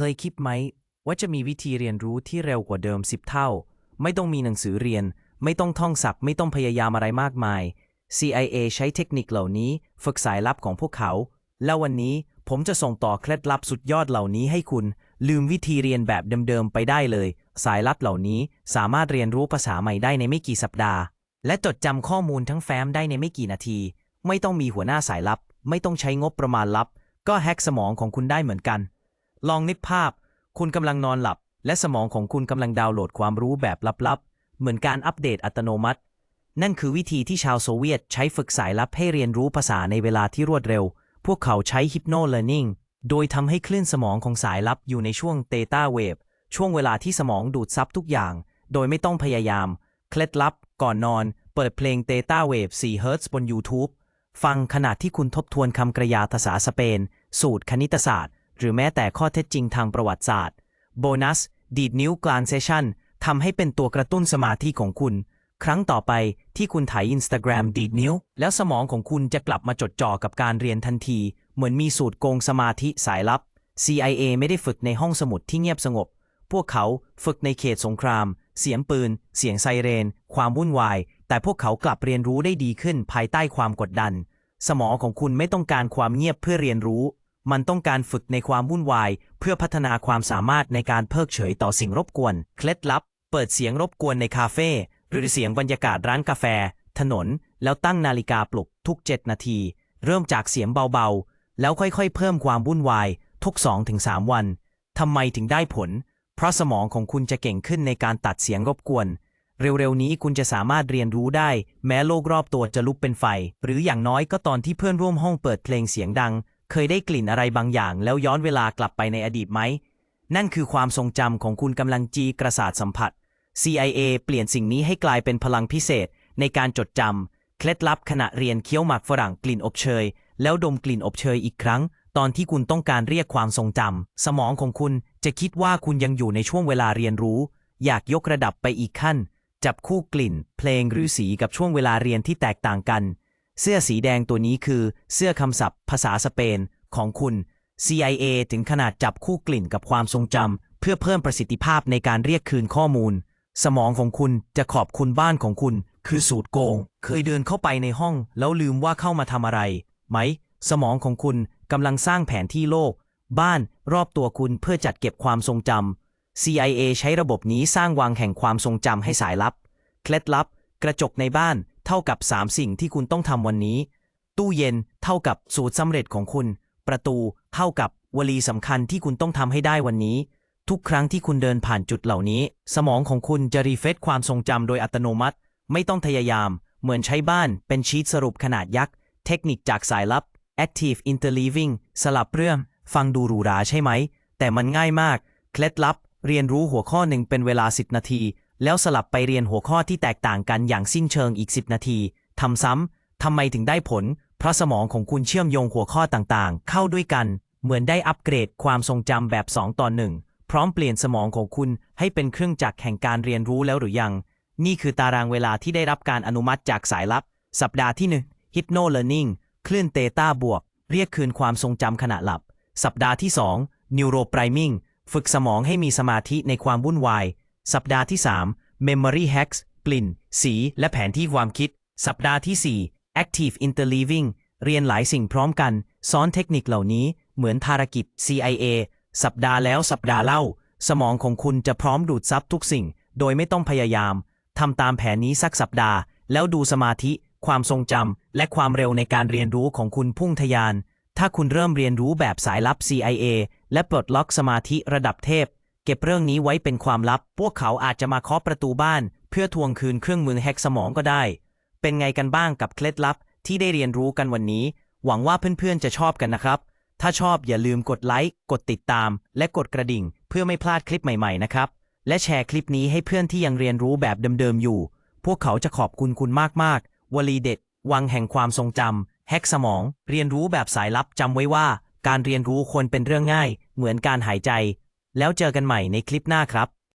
เคยคิดไหม ว่าจะมีวิธีเรียนรู้ที่เร็วกว่าเดิม10เท่า ไม่ต้องมีหนังสือเรียน ไม่ต้องท่องศัพท์ ไม่ต้องพยายามอะไรมากมาย CIA ใช้เทคนิคเหล่านี้ฝึกสายลับของพวกเขา แล้ววันนี้ผมจะส่งต่อเคล็ดลับสุดยอดเหล่านี้ให้คุณ ลืมวิธีเรียนแบบเดิมๆไปได้เลย สายลับเหล่านี้สามารถเรียนรู้ภาษาใหม่ได้ในไม่กี่สัปดาห์ และจดจำข้อมูลทั้งแฟ้มได้ในไม่กี่นาที ไม่ต้องมีหัวหน้าสายลับ ไม่ต้องใช้งบประมาณลับ ก็แฮ็กสมองของคุณได้เหมือนกัน ลองนึกภาพ คุณกำลังนอนหลับ และสมองของคุณกำลังดาวน์โหลดความรู้แบบลับๆ เหมือนการอัปเดตอัตโนมัติ นั่นคือวิธีที่ชาวโซเวียตใช้ฝึกสายลับให้เรียนรู้ภาษาในเวลาที่รวดเร็ว พวกเขาใช้ Hypno Learning โดยทำให้คลื่นสมองของสายลับอยู่ในช่วง Theta Wave ช่วงเวลาที่สมองดูดซับทุกอย่าง โดยไม่ต้องพยายาม เคล็ดลับ ก่อนนอน เปิดเพลง Theta Wave 4 Hz บน YouTube ฟังขณะที่คุณทบทวนคำกริยาภาษาสเปน สูตรคณิตศาสตร์ หรือแม้แต่ข้อเท็จจริงทางประวัติศาสตร์ โบนัส ดีดนิ้วกลางเซสชั่นทำให้เป็นตัวกระตุ้นสมาธิของคุณ ครั้งต่อไปที่คุณถ่าย Instagram ดีดนิ้ว แล้วสมองของคุณจะกลับมาจดจ่อกับการเรียนทันที เหมือนมีสูตรโกงสมาธิสายลับ CIA ไม่ได้ฝึกในห้องสมุดที่เงียบสงบ พวกเขาฝึกในเขตสงคราม เสียงปืน เสียงไซเรน ความวุ่นวาย แต่พวกเขากลับเรียนรู้ได้ดีขึ้นภายใต้ความกดดัน สมองของคุณไม่ต้องการความเงียบเพื่อเรียนรู้ มันต้องการฝึกในความวุ่นวาย เพื่อพัฒนาความสามารถในการเพิกเฉยต่อสิ่งรบกวน เคล็ดลับ เปิดเสียงรบกวนในคาเฟ่หรือเสียงบรรยากาศร้านกาแฟ ถนน แล้วตั้งนาฬิกาปลุกทุก 7 นาที เริ่มจากเสียงเบาๆ แล้วค่อยๆ เพิ่มความวุ่นวายทุก 2-3 วันทำไมถึงได้ผล เพราะสมองของคุณจะเก่งขึ้นในการตัดเสียงรบกวน เร็วๆนี้คุณจะสามารถเรียนรู้ได้ แม้โลกรอบตัวจะลุกเป็นไฟ หรืออย่างน้อยก็ตอนที่เพื่อนร่วมห้องเปิดเพลงเสียงดัง เคยได้กลิ่นอะไรบางอย่าง แล้วย้อนเวลากลับไปในอดีตไหม นั่นคือความทรงจำของคุณกำลังจีกระสาทสัมผัส CIA เปลี่ยนสิ่งนี้ให้กลายเป็นพลังพิเศษ ในการจดจำเคล็ดลับขณะเรียนเคี้ยวหมากฝรั่งกลิ่นอบเชย แล้วดมกลิ่นอบเชยอีกครั้ง ตอนที่คุณต้องการเรียกความทรงจำสมองของคุณจะคิดว่าคุณยังอยู่ในช่วงเวลาเรียนรู้ อยากยกระดับไปอีกขั้น จับคู่กลิ่น เพลงหรือสีกับช่วงเวลาเรียนที่แตกต่างกัน เสื้อสีแดงตัวนี้คือเสื้อคำศัพท์ภาษาสเปนของคุณ CIA ถึงขนาดจับคู่กลิ่นกับความทรงจำเพื่อเพิ่มประสิทธิภาพในการเรียกคืนข้อมูล สมองของคุณจะขอบคุณบ้านของคุณ คือสูตรโกง เคยเดินเข้าไปในห้อง แล้วลืมว่าเข้ามาทำอะไร ไหม สมองของคุณกำลังสร้างแผนที่โลก บ้านรอบตัวคุณเพื่อจัดเก็บความทรงจำ CIA ใช้ระบบนี้สร้างวางแห่งความทรงจำให้สายลับ เคล็ดลับ กระจกในบ้าน เท่ากับ 3 สิ่งที่คุณต้องทำวันนี้ ตู้เย็นเท่ากับสูตรสำเร็จของคุณ ประตูเท่ากับวลีสำคัญที่คุณต้องทำให้ได้วันนี้ ทุกครั้งที่คุณเดินผ่านจุดเหล่านี้ สมองของคุณจะรีเฟซความทรงจำโดยอัตโนมัติ ไม่ต้องพยายาม เหมือนใช้บ้านเป็นชีตสรุปขนาดยักษ์ เทคนิคจากสายลับ Active Interleaving สลับเรื่อง ฟังดูหรูหราใช่ไหม แต่มันง่ายมาก เคล็ดลับ เรียนรู้หัวข้อหนึ่งเป็นเวลา 10 นาที แล้วสลับไปเรียนหัวข้อที่แตกต่างกันอย่างสิ้นเชิงอีก 10 นาทีทำซ้ำทำไมถึงได้ผล เพราะสมองของคุณเชื่อมโยงหัวข้อต่างๆ เข้าด้วยกัน เหมือนได้อัปเกรดความทรงจำแบบ 2 ต่อ 1 พร้อมเปลี่ยนสมองของคุณให้เป็นเครื่องจักรแห่งการเรียนรู้แล้วหรือยัง นี่คือตารางเวลาที่ได้รับการอนุมัติจากสายลับ สัปดาห์ที่1 Hypno Learning คลื่นเตต้าบวก เรียกคืนความทรงจำขณะหลับ สัปดาห์ที่ 2 Neuro Priming ฝึกสมองให้มีสมาธิในความวุ่นวาย สัปดาห์ที่ 3 Memory Hacks กลิ่น สี และแผนที่ความคิด สัปดาห์ที่ 4 Active Interleaving เรียนหลายสิ่งพร้อมกัน ซ้อนเทคนิคเหล่านี้เหมือนภารกิจ CIA สัปดาห์แล้วสัปดาห์เล่า สมองของคุณจะพร้อมดูดซับทุกสิ่ง โดยไม่ต้องพยายามทำตามแผนนี้สักสัปดาห์ แล้วดูสมาธิ ความทรงจำและความเร็วในการเรียนรู้ของคุณพุ่งทะยาน ถ้าคุณเริ่มเรียนรู้แบบสายลับ CIA และปลดล็อกสมาธิระดับเทพ เก็บเรื่องนี้ไว้เป็นความลับ พวกเขาอาจจะมาเคาะประตูบ้าน เพื่อทวงคืนเครื่องมือแฮกสมองก็ได้ เป็นไงกันบ้างกับเคล็ดลับที่ได้เรียนรู้กันวันนี้ หวังว่าเพื่อนๆจะชอบกันนะครับ ถ้าชอบอย่าลืมกดไลค์ กดติดตาม และกดกระดิ่ง เพื่อไม่พลาดคลิปใหม่ๆนะครับ และแชร์คลิปนี้ให้เพื่อนที่ยังเรียนรู้แบบเดิมๆอยู่ พวกเขาจะขอบคุณคุณมากๆ วลีเด็ด วังแห่งความทรงจำแฮกสมอง เรียนรู้แบบสายลับจำไว้ว่า การเรียนรู้ควรเป็นเรื่องง่าย เหมือนการหายใจ แล้วเจอกันใหม่ในคลิปหน้าครับ